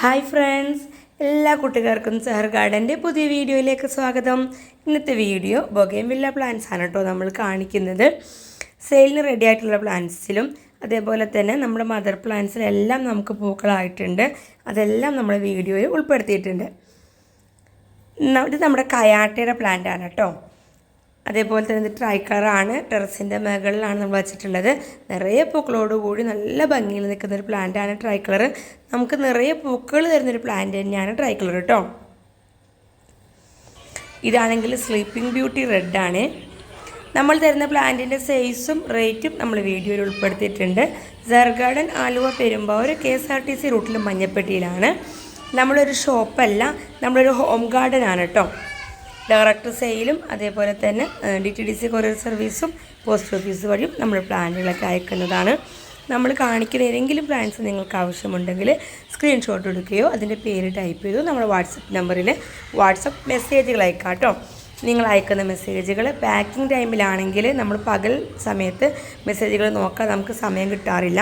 Hi friends എല്ലാ കുട്ടികൾക്കും സെഹർ ഗാർഡന്റെ പുതിയ വീഡിയോയിലേക്ക് സ്വാഗതം. ഇന്നത്തെ വീഡിയോ ബൊഗേം വില്ല പ്ലാന്റ്സ് ആണ് കേട്ടോ നമ്മൾ കാണിക്കുന്നത്. സെയിലിന് റെഡി ആയിട്ടുള്ള പ്ലാന്റ്സിലും അതേപോലെ തന്നെ നമ്മുടെ മദർ പ്ലാന്റ്സിലെല്ലാം നമുക്ക് പൂക്കളായിട്ടുണ്ട്. അതെല്ലാം നമ്മൾ വീഡിയോയിൽ ഉൾപ്പെടുത്തിയിട്ടുണ്ട്. ഇത് നമ്മുടെ കയാട്ടയുടെ പ്ലാന്റ് ആണ് കേട്ടോ. അതേപോലെ തന്നെ ഇത് ട്രൈ കളറാണ് ടെറസിന്റെ മേഖലയിലാണ് നമ്മൾ വെച്ചിട്ടുള്ളത്. നിറയെ പൂക്കളോട് കൂടി നല്ല ഭംഗിയിൽ നിൽക്കുന്ന ഒരു പ്ലാന്റാണ് ട്രൈ കളർ നമുക്ക് നിറയെ പൂക്കൾ തരുന്നൊരു പ്ലാന്റ് തന്നെയാണ് ട്രൈ കളർ കേട്ടോ ഇതാണെങ്കിൽ സ്ലീപ്പിംഗ് ബ്യൂട്ടി റെഡാണ് നമ്മൾ തരുന്ന പ്ലാന്റിന്റെ സൈസും റേറ്റും നമ്മൾ വീഡിയോയിൽ ഉൾപ്പെടുത്തിയിട്ടുണ്ട്. ജർഗാർഡൻ Aluva Perumbavoor K S R T C റൂട്ടിൽ മഞ്ഞപ്പെട്ടിയിലാണ്. നമ്മളൊരു ഷോപ്പല്ല നമ്മളൊരു ഹോം ഗാർഡൻ ആണ് കേട്ടോ ഡയറക്റ്റ് സെയിലും അതേപോലെ തന്നെ D T D C courier സർവീസും പോസ്റ്റ് ഓഫീസ് വഴിയും നമ്മൾ പ്ലാന്റുകളൊക്കെ അയക്കുന്നതാണ്. നമ്മൾ കാണിക്കുന്ന ഏതെങ്കിലും പ്ലാൻസ് നിങ്ങൾക്ക് ആവശ്യമുണ്ടെങ്കിൽ സ്ക്രീൻഷോട്ട് എടുക്കുകയോ അതിന്റെ പേര് ടൈപ്പ് ചെയ്തോ നമ്മുടെ വാട്സപ്പ് നമ്പറിൽ വാട്സപ്പ് മെസ്സേജുകൾ അയക്കാം കേട്ടോ നിങ്ങൾ അയക്കുന്ന മെസ്സേജുകൾ പാക്കിംഗ് ടൈമിലാണെങ്കിൽ നമ്മൾ പകൽ സമയത്ത് മെസ്സേജുകൾ നോക്കാൻ നമുക്ക് സമയം കിട്ടാറില്ല.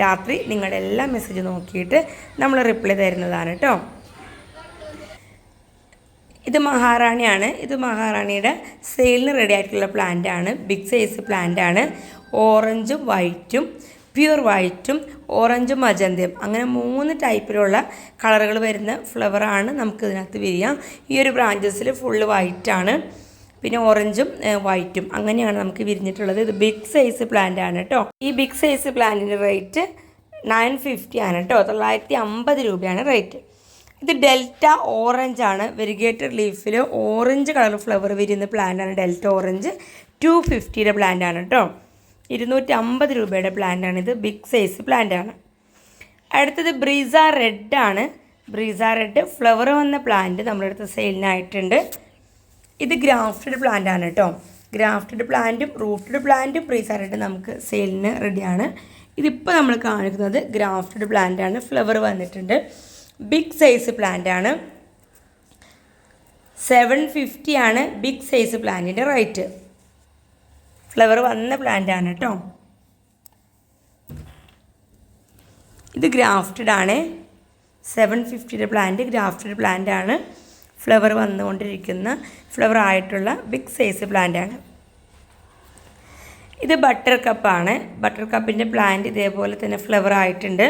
രാത്രി നിങ്ങളുടെ എല്ലാ മെസ്സേജ് നോക്കിയിട്ട് നമ്മൾ റിപ്ലൈ തരുന്നതാണ് കേട്ടോ ഇത് മഹാറാണിയാണ്. ഇത് മഹാറാണിയുടെ സെയിലിന് റെഡി ആയിട്ടുള്ള പ്ലാന്റ് ആണ്. ബിഗ് സൈസ് പ്ലാന്റ് ആണ്. ഓറഞ്ചും വൈറ്റും പ്യുർ വൈറ്റും ഓറഞ്ചും മജന്തയും അങ്ങനെ മൂന്ന് ടൈപ്പിലുള്ള കളറുകൾ വരുന്ന ഫ്ലവറാണ് നമുക്ക് ഇതിനകത്ത് വിരിയാം ഈ ഒരു ബ്രാഞ്ചസിൽ ഫുള്ള് വൈറ്റാണ് പിന്നെ ഓറഞ്ചും വൈറ്റും അങ്ങനെയാണ് നമുക്ക് വിരിഞ്ഞിട്ടുള്ളത്. ഇത് ബിഗ് സൈസ് പ്ലാന്റ് ആണ് കേട്ടോ ഈ ബിഗ് സൈസ് പ്ലാന്റിന്റെ റേറ്റ് നയൻ ഫിഫ്റ്റി ആണ് കേട്ടോ തൊള്ളായിരത്തി അമ്പത് രൂപയാണ് റേറ്റ് ഇത് ഡെൽറ്റ ഓറഞ്ച് ആണ്. വെരിഗേറ്റഡ് ലീഫിൽ ഓറഞ്ച് കളർ ഫ്ലവർ വിരിയുന്ന പ്ലാന്റ് ആണ് ഡെൽറ്റ ഓറഞ്ച് ടു ഫിഫ്റ്റിയുടെ പ്ലാന്റ് ആണ് കേട്ടോ ഇരുന്നൂറ്റി അമ്പത് രൂപയുടെ പ്ലാന്റ് ആണ് ഇത്. ബിഗ് സൈസ് പ്ലാന്റ് ആണ്. അടുത്തത് ബ്രീസ റെഡ് ആണ്. ബ്രീസ റെഡ് ഫ്ലവർ വന്ന പ്ലാന്റ് നമ്മുടെ അടുത്ത് സെയിലിനായിട്ടുണ്ട് ഇത് ഗ്രാഫ്റ്റഡ് പ്ലാന്റ് ആണ് കേട്ടോ ഗ്രാഫ്റ്റഡ് പ്ലാന്റും റൂട്ടഡ് പ്ലാന്റും ബ്രീസ റെഡ് നമുക്ക് സെയിലിന് റെഡിയാണ് ഇതിപ്പോൾ നമ്മൾ കാണിക്കുന്നത് ഗ്രാഫ്റ്റഡ് പ്ലാന്റ് ആണ്. ഫ്ലവർ വന്നിട്ടുണ്ട്. ബിഗ് സൈസ് പ്ലാന്റ് ആണ്. സെവൻ ഫിഫ്റ്റി ആണ് ബിഗ് സൈസ് പ്ലാന്റിന്റെ റേറ്റ് ഫ്ലവർ വന്ന പ്ലാന്റ് ആണ് കേട്ടോ ഇത് ഗ്രാഫ്റ്റഡ് ആണ്. സെവൻ ഫിഫ്റ്റിയുടെ പ്ലാന്റ് ഗ്രാഫ്റ്റഡ് പ്ലാന്റ് ആണ്. ഫ്ലവർ വന്നുകൊണ്ടിരിക്കുന്ന ഫ്ലവർ ആയിട്ടുള്ള ബിഗ് സൈസ് പ്ലാന്റ് ആണ്. ഇത് ബട്ടർ കപ്പാണ് ബട്ടർ കപ്പിന്റെ പ്ലാന്റ് ഇതേപോലെ തന്നെ ഫ്ലവർ ആയിട്ടുണ്ട്.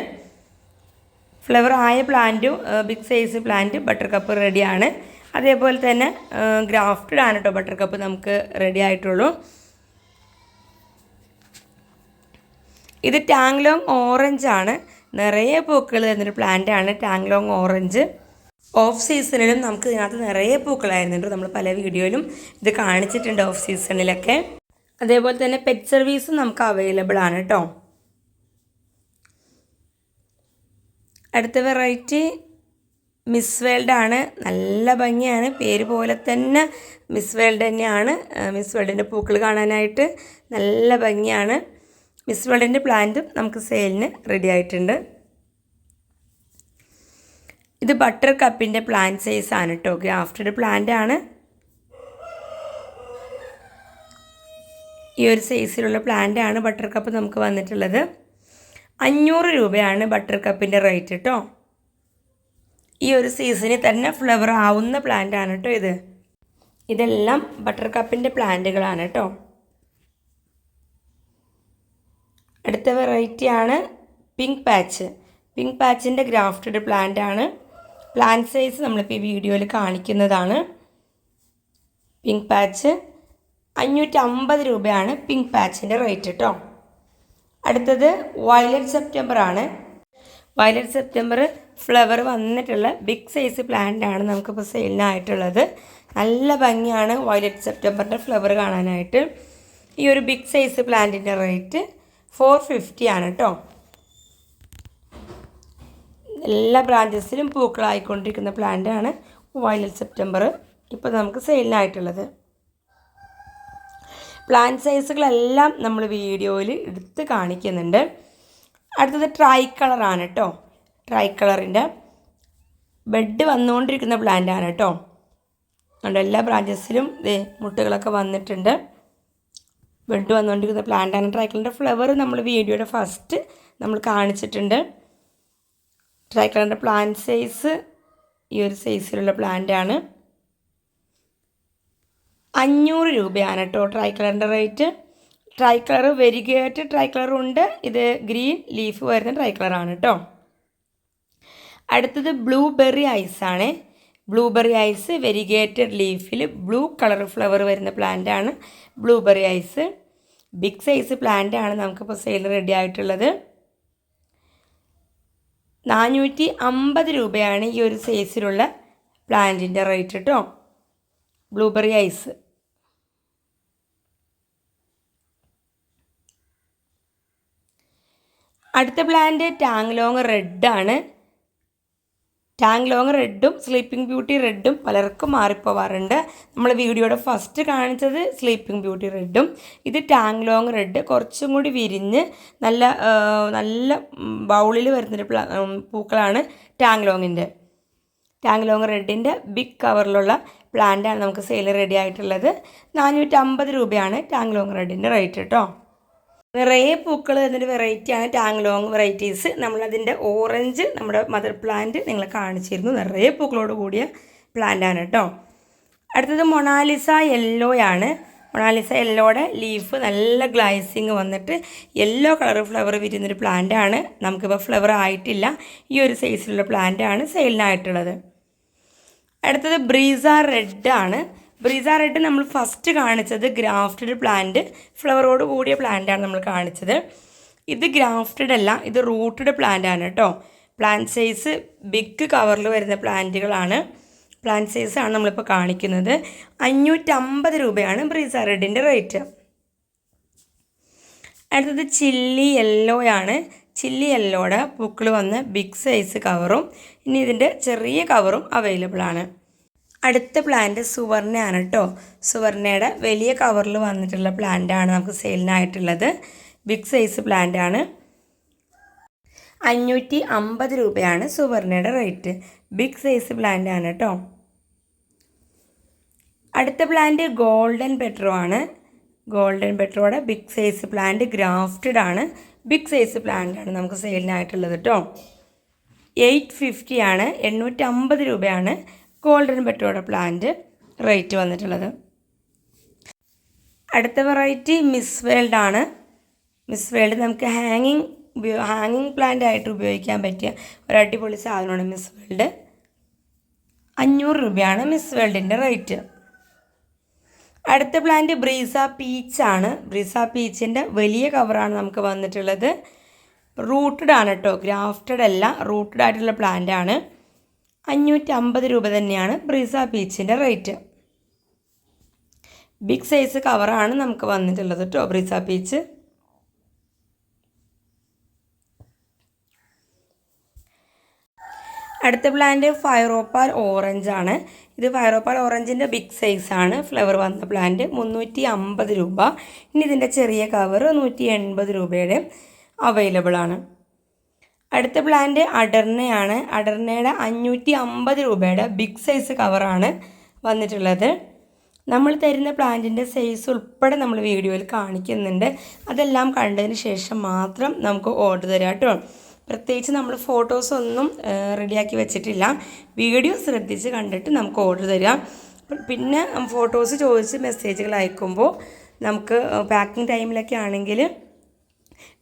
ഫ്ലവർ ആയ പ്ലാന്റും big size plant butter cup റെഡിയാണ്. അതേപോലെ തന്നെ ഗ്രാഫ്റ്റഡ് ആണ് കേട്ടോ ബട്ടർ കപ്പ് നമുക്ക് റെഡി ആയിട്ടുള്ളൂ. ഇത് ടാങ്ലോങ് ഓറഞ്ച് ആണ്. നിറയെ പൂക്കൾ തരുന്നൊരു പ്ലാന്റ് ആണ് ടാങ്ലോങ് ഓറഞ്ച്. ഓഫ് സീസണിലും നമുക്ക് ഇതിനകത്ത് നിറയെ പൂക്കളായിരുന്നുണ്ട് നമ്മൾ പല വീഡിയോയിലും ഇത് കാണിച്ചിട്ടുണ്ട് ഓഫ് സീസണിലൊക്കെ. അതേപോലെ തന്നെ പെറ്റ് സർവീസും നമുക്ക് അവൈലബിൾ ആണ് കേട്ടോ അടുത്ത വെറൈറ്റി മിസ് വേൾഡ് ആണ്. നല്ല ഭംഗിയാണ്. പേര് പോലെ തന്നെ മിസ് വേൾഡ് തന്നെയാണ്. മിസ് വേൾഡിന്റെ പൂക്കൾ കാണാനായിട്ട് നല്ല ഭംഗിയാണ്. മിസ് വേൾഡിന്റെ പ്ലാന്റും നമുക്ക് സെയിലിന് റെഡി ആയിട്ടുണ്ട്. ഇത് ബട്ടർ കപ്പിന്റെ പ്ലാന്റ് സൈസ് ആണ് കേട്ടോ ഗ്രാഫ്റ്റഡ് പ്ലാന്റ് ആണ്. ഈ ഒരു സൈസിലുള്ള പ്ലാന്റ് ആണ് ബട്ടർ കപ്പ് നമുക്ക് വന്നിട്ടുള്ളത്. അഞ്ഞൂറ് രൂപയാണ് ബട്ടർ കപ്പിന്റെ റേറ്റ് കേട്ടോ ഈ ഒരു സീസണിൽ തന്നെ ഫ്ലവർ ആവുന്ന പ്ലാന്റ് ആണ് കേട്ടോ ഇത്. ഇതെല്ലാം ബട്ടർ കപ്പിന്റെ പ്ലാന്റുകളാണ് കേട്ടോ അടുത്ത വെറൈറ്റി ആണ് പിങ്ക് പാച്ച് പിങ്ക് പാച്ചിന്റെ ഗ്രാഫ്റ്റഡ് പ്ലാന്റ് ആണ്. പ്ലാന്റ് സൈസ് നമ്മളിപ്പോൾ ഈ വീഡിയോയിൽ കാണിക്കുന്നതാണ്. പിങ്ക് പാച്ച് അഞ്ഞൂറ്റി അമ്പത് രൂപയാണ് പിങ്ക് പാച്ചിന്റെ റേറ്റ് കേട്ടോ അടുത്തത് വയലറ്റ് സെപ്റ്റംബർ ആണ്. വയലറ്റ് സെപ്റ്റംബർ ഫ്ലവർ വന്നിട്ടുള്ള ബിഗ് സൈസ് പ്ലാന്റ് ആണ് നമുക്കിപ്പോൾ സെയിലിനായിട്ടുള്ളത് നല്ല ഭംഗിയാണ് വയലറ്റ് സെപ്റ്റംബറിന്റെ ഫ്ലവർ കാണാനായിട്ട്. ഈ ഒരു ബിഗ് സൈസ് പ്ലാന്റിന്റെ റേറ്റ് ഫോർ ഫിഫ്റ്റി ആണ് കേട്ടോ എല്ലാ ബ്രാഞ്ചസിലും പൂക്കളായിക്കൊണ്ടിരിക്കുന്ന പ്ലാന്റ് ആണ് വയലറ്റ് സെപ്റ്റംബർ ഇപ്പോൾ നമുക്ക് സെയിലിനായിട്ടുള്ളത് പ്ലാന്റ് സൈസുകളെല്ലാം നമ്മൾ വീഡിയോയിൽ എടുത്ത് കാണിക്കുന്നുണ്ട്. അടുത്തത് ട്രൈ കളറാണ് കേട്ടോ ട്രൈ കളറിന്റെ ബെഡ് വന്നുകൊണ്ടിരിക്കുന്ന പ്ലാന്റ് ആണ് കേട്ടോ അതുകൊണ്ട് എല്ലാ ബ്രാഞ്ചസിലും ഇതേ മുട്ടുകളൊക്കെ വന്നിട്ടുണ്ട്. ബെഡ് വന്നുകൊണ്ടിരിക്കുന്ന പ്ലാന്റ് ആണ്. ട്രൈ കളറിന്റെ ഫ്ലവർ നമ്മൾ വീഡിയോയുടെ ഫസ്റ്റ് നമ്മൾ കാണിച്ചിട്ടുണ്ട്. ട്രൈ കളറിന്റെ പ്ലാന്റ് സൈസ് ഈ ഒരു സൈസിലുള്ള പ്ലാന്റാണ് അഞ്ഞൂറ് രൂപയാണ് കേട്ടോ try കളറിന്റെ rate tri colour variegate tri കളറും ഉണ്ട്. ഇത് ഗ്രീൻ ലീഫ് വരുന്ന ട്രൈ കളറാണ് കേട്ടോ അടുത്തത് ബ്ലൂബെറി ഐസാണ് ബ്ലൂബെറി ഐസ് വെരിഗേറ്റഡ് ലീഫിൽ ബ്ലൂ കളർ ഫ്ലവർ വരുന്ന പ്ലാന്റ് ആണ് blueberry ice big size plant ആണ് നമുക്കിപ്പോൾ സെയിൽ റെഡി ആയിട്ടുള്ളത്. നാനൂറ്റി അമ്പത് രൂപയാണ് ഈ ഒരു സൈസിലുള്ള പ്ലാന്റിന്റെ റേറ്റ് കേട്ടോ ബ്ലൂബെറി ഐസ് അടുത്ത പ്ലാന്റ് ടാങ്ലോങ് റെഡാണ് ടാങ് റെഡും സ്ലീപ്പിംഗ് ബ്യൂട്ടി റെഡും പലർക്കും മാറിപ്പോവാറുണ്ട്. നമ്മൾ വീഡിയോയുടെ ഫസ്റ്റ് കാണിച്ചത് സ്ലീപ്പിംഗ് ബ്യൂട്ടി റെഡും ഇത് ടാങ് ലോങ് റെഡ് കുറച്ചും കൂടി വിരിഞ്ഞ് നല്ല നല്ല ബൗളിൽ വരുന്നൊരു പൂക്കളാണ് ടാങ് ലോങ്ങിന്റെ ടാങ് ലോങ് റെഡിന്റെ ബിഗ് കവറിലുള്ള പ്ലാന്റാണ് നമുക്ക് സെയിൽ റെഡി ആയിട്ടുള്ളത്. നാനൂറ്റമ്പത് രൂപയാണ് ടാങ് ലോങ് റെഡിന്റെ റേറ്റ് കേട്ടോ നിറയെ പൂക്കൾ എന്നൊരു വെറൈറ്റിയാണ് ടാങ് ലോങ് വെറൈറ്റീസ് നമ്മളതിന്റെ ഓറഞ്ച് നമ്മുടെ മദർ പ്ലാന്റ് നിങ്ങളെ കാണിച്ചിരുന്നു. നിറയെ പൂക്കളോട് കൂടിയ പ്ലാന്റാണ് കേട്ടോ അടുത്തത് മൊണാലിസ യെല്ലോയാണ് മൊണാലിസ യെല്ലോയുടെ ലീഫ് നല്ല ഗ്ലൈസിങ് വന്നിട്ട് യെല്ലോ കളർ ഫ്ലവർ വിരുന്നൊരു പ്ലാന്റാണ് നമുക്കിപ്പോൾ ഫ്ലവർ ആയിട്ടില്ല. ഈ ഒരു സൈസിലുള്ള പ്ലാന്റാണ് സെയിലിനായിട്ടുള്ളത് അടുത്തത് ബ്രീസ റെഡ് ആണ്. ബ്രീസ റെഡ് നമ്മൾ ഫസ്റ്റ് കാണിച്ചത് ഗ്രാഫ്റ്റഡ് പ്ലാന്റ് ഫ്ലവറോട് കൂടിയ പ്ലാന്റാണ് നമ്മൾ കാണിച്ചത്. ഇത് ഗ്രാഫ്റ്റഡ് അല്ല ഇത് റൂട്ടഡ് പ്ലാന്റ് ആണ് കേട്ടോ പ്ലാന്റ് സൈസ് ബിഗ് കവറിൽ വരുന്ന പ്ലാന്റുകളാണ്. പ്ലാന്റ് സൈസ് ആണ് നമ്മളിപ്പോൾ കാണിക്കുന്നത്. അഞ്ഞൂറ്റമ്പത് രൂപയാണ് ബ്രീസ റെഡിന്റെ റേറ്റ് അടുത്തത് ചില്ലി യെല്ലോയാണ് ചില്ലി യെല്ലോയുടെ പൂക്കൾ വന്ന് ബിഗ് സൈസ് കവറും ഇനി ഇതിന്റെ ചെറിയ കവറും അവൈലബിൾ ആണ്. അടുത്ത പ്ലാന്റ് സുവർണയാണ് കേട്ടോ സുവർണയുടെ വലിയ കവറിൽ വന്നിട്ടുള്ള പ്ലാന്റാണ് നമുക്ക് സെയിലിനായിട്ടുള്ളത്. ബിഗ് സൈസ് പ്ലാന്റാണ് അഞ്ഞൂറ്റി അമ്പത് രൂപയാണ് സുവർണയുടെ റേറ്റ് ബിഗ് സൈസ് പ്ലാന്റ് ആണ് കേട്ടോ അടുത്ത പ്ലാന്റ് ഗോൾഡൻ പെട്രോ ആണ്. ഗോൾഡൻ പെട്രോയുടെ ബിഗ് സൈസ് പ്ലാന്റ് ഗ്രാഫ്റ്റഡ് ആണ്. ബിഗ് സൈസ് പ്ലാന്റ് ആണ് നമുക്ക് സെയിലിനായിട്ടുള്ളത് കേട്ടോ എയ്റ്റ് ഫിഫ്റ്റി ആണ്. എണ്ണൂറ്റമ്പത് രൂപയാണ് ഗോൾഡൻ ബെറ്റോടെ പ്ലാന്റ് റേറ്റ് വന്നിട്ടുള്ളത്. അടുത്ത വെറൈറ്റി മിസ് വേൾഡ് ആണ്. മിസ് വേൾഡ് നമുക്ക് ഹാങ്ങിങ് ഉപയോഗ ഹാങ്ങിങ് പ്ലാന്റ് ആയിട്ട് ഉപയോഗിക്കാൻ പറ്റിയ ഒരു അടിപൊളി സാധനമാണ് മിസ് വേൾഡ്. അഞ്ഞൂറ് രൂപയാണ് മിസ് വേൾഡിന്റെ റേറ്റ്. അടുത്ത പ്ലാന്റ് ബ്രീസ പീച്ച് ആണ്. ബ്രീസ പീച്ചിന്റെ വലിയ കവറാണ് നമുക്ക് വന്നിട്ടുള്ളത്. റൂട്ടഡ് ആണ് കേട്ടോ. ഗ്രാഫ്റ്റഡ് അല്ല റൂട്ടഡ് ആയിട്ടുള്ള പ്ലാന്റ് ആണ്. അഞ്ഞൂറ്റി അമ്പത് രൂപ തന്നെയാണ് ബ്രിസ ബീച്ചിന്റെ റേറ്റ് ബിഗ് സൈസ് കവറാണ് നമുക്ക് വന്നിട്ടുള്ളത് കേട്ടോ ബ്രിസ ബീച്ച് അടുത്ത പ്ലാന്റ് ഫയറോപ്പാൽ ഓറഞ്ച് ആണ്. ഇത് ഫയറോപ്പാൽ ഓറഞ്ചിന്റെ ബിഗ് സൈസ് ആണ്. ഫ്ലവർ വന്ന പ്ലാന്റ് മുന്നൂറ്റി അമ്പത് രൂപ. ഇനി ഇതിന്റെ ചെറിയ കവർ നൂറ്റി എൺപത് രൂപയുടെ അവൈലബിൾ ആണ്. അടുത്ത പ്ലാന്റ് അടർണയാണ്. അടർണയുടെ അഞ്ഞൂറ്റി അമ്പത് രൂപയുടെ ബിഗ് സൈസ് കവറാണ് വന്നിട്ടുള്ളത്. നമ്മൾ തരുന്ന പ്ലാന്റിന്റെ സൈസ് ഉൾപ്പെടെ നമ്മൾ വീഡിയോയിൽ കാണിക്കുന്നുണ്ട്. അതെല്ലാം കണ്ടതിന് ശേഷം മാത്രം നമുക്ക് ഓർഡർ തരാം കേട്ടോ പ്രത്യേകിച്ച് നമ്മൾ ഫോട്ടോസൊന്നും റെഡിയാക്കി വെച്ചിട്ടില്ല. വീഡിയോ ശ്രദ്ധിച്ച് കണ്ടിട്ട് നമുക്ക് ഓർഡർ തരാം. പിന്നെ ഫോട്ടോസ് ചോദിച്ച് മെസ്സേജുകൾ അയക്കുമ്പോൾ നമുക്ക് പാക്കിംഗ് ടൈമിലൊക്കെ ആണെങ്കിൽ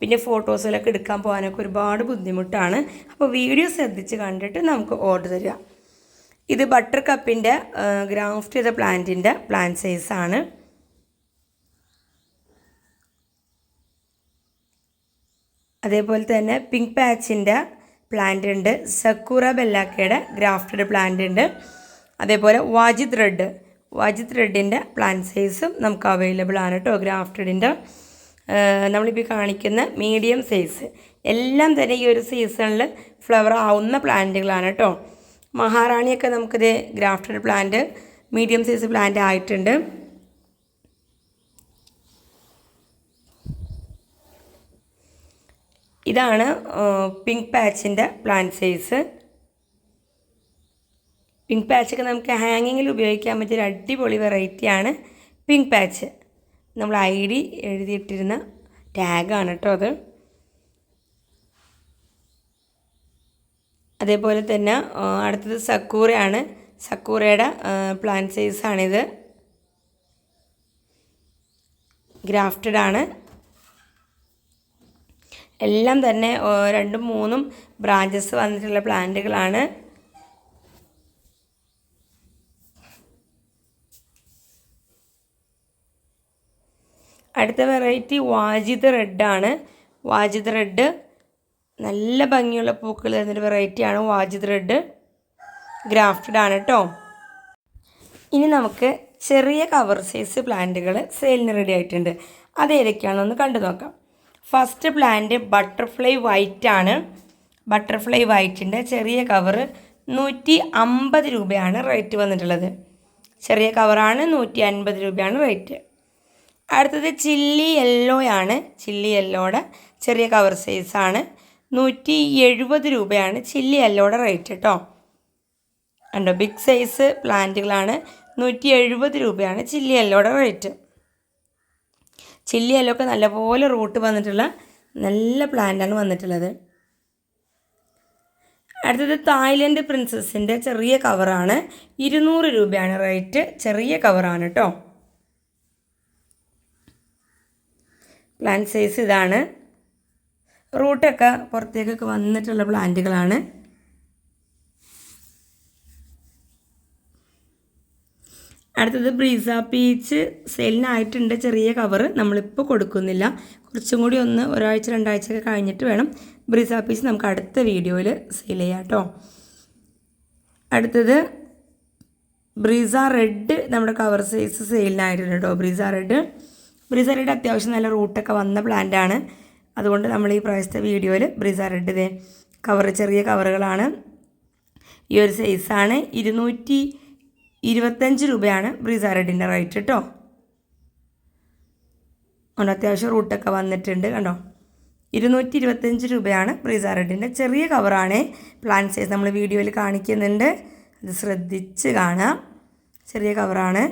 പിന്നെ ഫോട്ടോസിലൊക്കെ എടുക്കാൻ പോകാനൊക്കെ ഒരുപാട് ബുദ്ധിമുട്ടാണ്. അപ്പോൾ വീഡിയോ ശ്രദ്ധിച്ച് കണ്ടിട്ട് നമുക്ക് ഓർഡർ തരിക. ഇത് ബട്ടർ കപ്പിന്റെ ഗ്രാഫ്റ്റ് ചെയ്ത പ്ലാന്റിന്റെ പ്ലാന്റ് സൈസാണ് അതേപോലെ തന്നെ പിങ്ക് പാച്ചിന്റെ പ്ലാന്റ് ഉണ്ട്. സക്കൂറ ബെല്ലാക്കയുടെ ഗ്രാഫ്റ്റഡ് പ്ലാന്റ് ഉണ്ട്. അതേപോലെ വാജിത് റെഡ് വാജിത് റെഡിന്റെ പ്ലാന്റ് സൈസും നമുക്ക് അവൈലബിൾ ആണ് കേട്ടോ ഗ്രാഫ്റ്റഡിന്റെ നമ്മളിപ്പോൾ കാണിക്കുന്ന മീഡിയം സൈസ് എല്ലാം തന്നെ ഈ ഒരു സീസണിൽ ഫ്ലവർ ആവുന്ന പ്ലാന്റുകളാണ് കേട്ടോ മഹാറാണിയൊക്കെ നമുക്കിത് grafted plant medium size plant ആയിട്ടുണ്ട്. ഇതാണ് പിങ്ക് പാച്ചിന്റെ പ്ലാന്റ് സൈസ് പിങ്ക് പാച്ചൊക്കെ നമുക്ക് ഹാങ്ങിങ്ങിൽ ഉപയോഗിക്കാൻ പറ്റിയൊരു അടിപൊളി വെറൈറ്റിയാണ് പിങ്ക് പാച്ച് നമ്മൾ ഐ ഡി എഴുതിയിട്ടിരുന്ന ടാഗാണ് കേട്ടോ അത്. അതേപോലെ തന്നെ അടുത്തത് സക്കൂറയാണ്. സക്കൂറയുടെ പ്ലാൻ സൈസാണിത് ഗ്രാഫ്റ്റഡ് ആണ്. എല്ലാം തന്നെ രണ്ടും മൂന്നും ബ്രാഞ്ചസ് വന്നിട്ടുള്ള പ്ലാന്റുകളാണ് അടുത്ത വെറൈറ്റി വാജിദ് റെഡാണ്. വാജിദ് റെഡ് നല്ല ഭംഗിയുള്ള പൂക്കൾ തരുന്നൊരു വെറൈറ്റിയാണ് വാജിദ് റെഡ്. ഗ്രാഫ്റ്റഡ് ആണ് കേട്ടോ ഇനി നമുക്ക് ചെറിയ കവർ സൈസ് പ്ലാന്റുകൾ സെയിലിന് റെഡി ആയിട്ടുണ്ട്. അത് ഏതൊക്കെയാണെന്ന് കണ്ടു നോക്കാം. ഫസ്റ്റ് പ്ലാന്റ് ബട്ടർഫ്ലൈ വൈറ്റ് ആണ്. ബട്ടർഫ്ലൈ വൈറ്റിന്റെ ചെറിയ കവർ നൂറ്റി അമ്പത് രൂപയാണ് റേറ്റ് വന്നിട്ടുള്ളത്. ചെറിയ കവറാണ് നൂറ്റി അൻപത് രൂപയാണ് റേറ്റ് അടുത്തത് ചില്ലി യെല്ലോ ആണ് ചില്ലി യെല്ലോയുടെ ചെറിയ കവർ സൈസാണ്. നൂറ്റി എഴുപത് രൂപയാണ് ചില്ലി യെല്ലോയുടെ റേറ്റ് കേട്ടോ. കണ്ടോ ബിഗ് സൈസ് പ്ലാന്റുകളാണ്. നൂറ്റി എഴുപത് രൂപയാണ് ചില്ലി യെല്ലോയുടെ റേറ്റ്. ചില്ലി യെല്ലോ ഒക്കെ നല്ലപോലെ റൂട്ട് വന്നിട്ടുള്ള നല്ല പ്ലാന്റാണ് വന്നിട്ടുള്ളത്. അടുത്തത് തായ്ലൻഡ് പ്രിൻസസിന്റെ ചെറിയ കവറാണ്. ഇരുന്നൂറ് രൂപയാണ് റേറ്റ്. ചെറിയ കവറാണ് കേട്ടോ. പ്ലാൻ സൈസ് ഇതാണ്. റൂട്ടൊക്കെ പുറത്തേക്കൊക്കെ വന്നിട്ടുള്ള പ്ലാന്റുകളാണ്. അടുത്തത് ബ്രീസ പീച്ച് സെയിലിനായിട്ടുണ്ട് ചെറിയ കവറ് നമ്മളിപ്പോൾ കൊടുക്കുന്നില്ല. കുറച്ചും കൂടി ഒന്ന് ഒരാഴ്ച രണ്ടാഴ്ച ഒക്കെ കഴിഞ്ഞിട്ട് വേണം ബ്രീസ പീച്ച് നമുക്ക് അടുത്ത വീഡിയോയിൽ സെയിൽ ചെയ്യാം കേട്ടോ. അടുത്തത് ബ്രീസ റെഡ് നമ്മുടെ കവർ സൈസ് സെയിലിനായിട്ടുണ്ട് കേട്ടോ. ബ്രീസ റെഡ് ബ്രീസ റെഡ് അത്യാവശ്യം നല്ല റൂട്ടൊക്കെ വന്ന പ്ലാന്റ് ആണ് അതുകൊണ്ട് നമ്മൾ ഈ പ്രാവശ്യത്തെ വീഡിയോയിൽ ബ്രിസ റെഡ് കവർ ചെറിയ കവറുകളാണ് ഈ ഒരു സൈസാണ് ഇരുന്നൂറ്റി ഇരുപത്തഞ്ച് രൂപയാണ് ബ്രിസ റെഡിന്റെ റേറ്റ് കേട്ടോ. അതുകൊണ്ട് അത്യാവശ്യം റൂട്ടൊക്കെ വന്നിട്ടുണ്ട് കണ്ടോ. ഇരുന്നൂറ്റി ഇരുപത്തഞ്ച് രൂപയാണ് ബ്രിസ റെഡിന്റെ ചെറിയ കവറാണ് പ്ലാൻ സൈസ് നമ്മൾ വീഡിയോയിൽ കാണിക്കുന്നുണ്ട്. അത് ശ്രദ്ധിച്ച് കാണാം. ചെറിയ കവറാണ്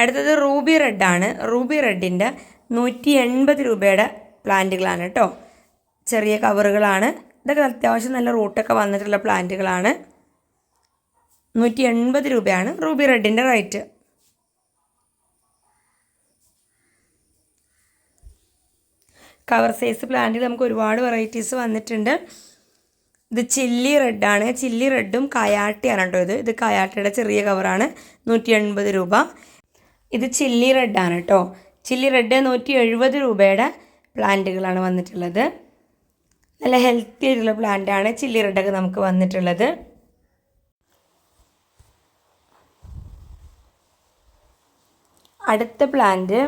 അടുത്തത് റൂബി റെഡാണ്. റൂബി റെഡിന്റെ നൂറ്റി എൺപത് രൂപയുടെ പ്ലാന്റുകളാണ് കേട്ടോ. ചെറിയ കവറുകളാണ്. ഇതൊക്കെ അത്യാവശ്യം നല്ല റൂട്ടൊക്കെ വന്നിട്ടുള്ള പ്ലാന്റുകളാണ്. നൂറ്റി എൺപത് രൂപയാണ് റൂബി റെഡിന്റെ റേറ്റ്. കവർ സൈസ് പ്ലാന്റിൽ നമുക്ക് ഒരുപാട് വെറൈറ്റീസ് വന്നിട്ടുണ്ട്. ഇത് ചില്ലി റെഡാണ്. ചില്ലി റെഡും കയാട്ടിയാണ് കേട്ടോ ഇത്. ഇത് കയാട്ടിയുടെ ചെറിയ കവറാണ്. നൂറ്റി എൺപത് രൂപ. ഇത് ചില്ലി റെഡാണ് കേട്ടോ ചില്ലി റെഡ് നൂറ്റി എഴുപത് രൂപയുടെ പ്ലാന്റുകളാണ് വന്നിട്ടുള്ളത്. നല്ല ഹെൽത്തി ആയിട്ടുള്ള പ്ലാന്റാണ് ചില്ലി റെഡൊക്കെ നമുക്ക് വന്നിട്ടുള്ളത്. അടുത്ത പ്ലാന്റ്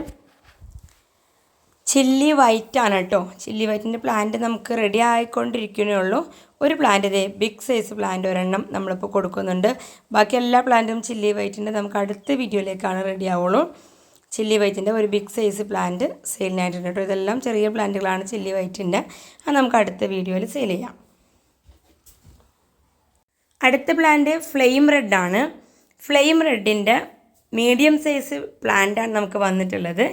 ചില്ലി വൈറ്റ് ആണ് കേട്ടോ ചില്ലി വൈറ്റിന്റെ പ്ലാന്റ് നമുക്ക് റെഡി ആയിക്കൊണ്ടിരിക്കുന്നേ ഉള്ളൂ. ഒരു പ്ലാന്റിന് ബിഗ് സൈസ് പ്ലാന്റ് ഒരെണ്ണം നമ്മളിപ്പോൾ കൊടുക്കുന്നുണ്ട്. ബാക്കി എല്ലാ പ്ലാന്റും ചില്ലി വൈറ്റിന്റെ നമുക്ക് അടുത്ത വീഡിയോയിലേക്കാണ് റെഡി ആവുള്ളൂ. ചില്ലി വൈറ്റിന്റെ ഒരു ബിഗ് സൈസ് പ്ലാന്റ് സെയിലിനായിട്ടുണ്ട് കേട്ടോ. ഇതെല്ലാം ചെറിയ പ്ലാന്റുകളാണ് ചില്ലി വൈറ്റിന്റെ അത് നമുക്ക് അടുത്ത വീഡിയോയിൽ സെയിൽ ചെയ്യാം. അടുത്ത പ്ലാന്റ് ഫ്ലെയിം റെഡാണ് ഫ്ലെയിം റെഡിന്റെ മീഡിയം സൈസ് പ്ലാന്റാണ് നമുക്ക് വന്നിട്ടുള്ളത്.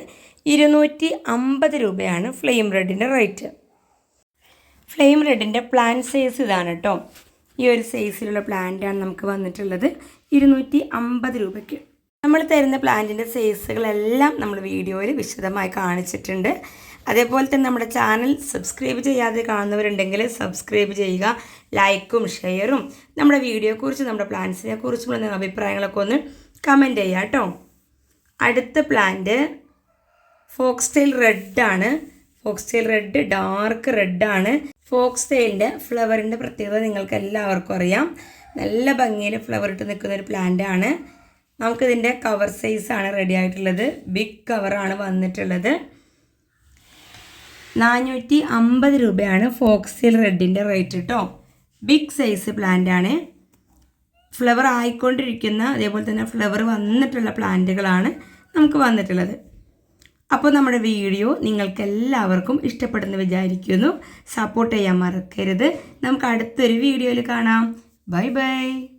ഇരുന്നൂറ്റി അമ്പത് രൂപയാണ് ഫ്ലെയിം റെഡിന്റെ റേറ്റ് ഫ്ലെയിം റെഡിന്റെ പ്ലാൻ സൈസ് ഇതാണ് കേട്ടോ. ഈ ഒരു സൈസിലുള്ള പ്ലാന്റാണ് നമുക്ക് വന്നിട്ടുള്ളത്. ഇരുന്നൂറ്റി അമ്പത് രൂപയ്ക്ക്. നമ്മൾ തരുന്ന പ്ലാന്റിന്റെ സൈസുകളെല്ലാം നമ്മൾ വീഡിയോയിൽ വിശദമായി കാണിച്ചിട്ടുണ്ട്. അതേപോലെ തന്നെ നമ്മുടെ ചാനൽ സബ്സ്ക്രൈബ് ചെയ്യാതെ കാണുന്നവരുണ്ടെങ്കിൽ സബ്സ്ക്രൈബ് ചെയ്യുക ലൈക്കും ഷെയറും. നമ്മുടെ വീഡിയോയെക്കുറിച്ചും നമ്മുടെ പ്ലാന്റ്സിനെ കുറിച്ചുമുള്ള നിങ്ങളുടെ അഭിപ്രായങ്ങളൊക്കെ ഒന്ന് കമന്റ് ചെയ്യുക കേട്ടോ. അടുത്ത പ്ലാന്റ് ഫോക്സ്റ്റൈൽ റെഡ് റെഡാണ്. ഫോക്സ്റ്റൈൽ റെഡ് ഡാർക്ക് റെഡാണ്. ഫോക്സ് ടെയിലിന്റെ ഫ്ലവറിന്റെ പ്രത്യേകത നിങ്ങൾക്ക് എല്ലാവർക്കും അറിയാം. നല്ല ഭംഗിയിൽ ഫ്ലവർ ഇട്ട് നിൽക്കുന്ന ഒരു പ്ലാന്റ് ആണ്. നമുക്കിതിന്റെ കവർ സൈസാണ് റെഡി ആയിട്ടുള്ളത്. ബിഗ് കവറാണ് വന്നിട്ടുള്ളത്. നാനൂറ്റി അമ്പത് രൂപയാണ് ഫോക്സിൽ റെഡിന്റെ റേറ്റ് കേട്ടോ ബിഗ് സൈസ് പ്ലാന്റ് ആണ്. ഫ്ലവർ ആയിക്കൊണ്ടിരിക്കുന്ന അതേപോലെ തന്നെ ഫ്ലവർ വന്നിട്ടുള്ള പ്ലാന്റുകളാണ് നമുക്ക് വന്നിട്ടുള്ളത്. അപ്പോൾ നമ്മുടെ വീഡിയോ നിങ്ങൾക്ക് എല്ലാവർക്കും ഇഷ്ടപ്പെടുന്നു വിചാരിക്കുന്നു. സപ്പോർട്ട് ചെയ്യാൻ മറക്കരുത്. നമുക്ക് അടുത്തൊരു വീഡിയോയിൽ കാണാം. Bye bye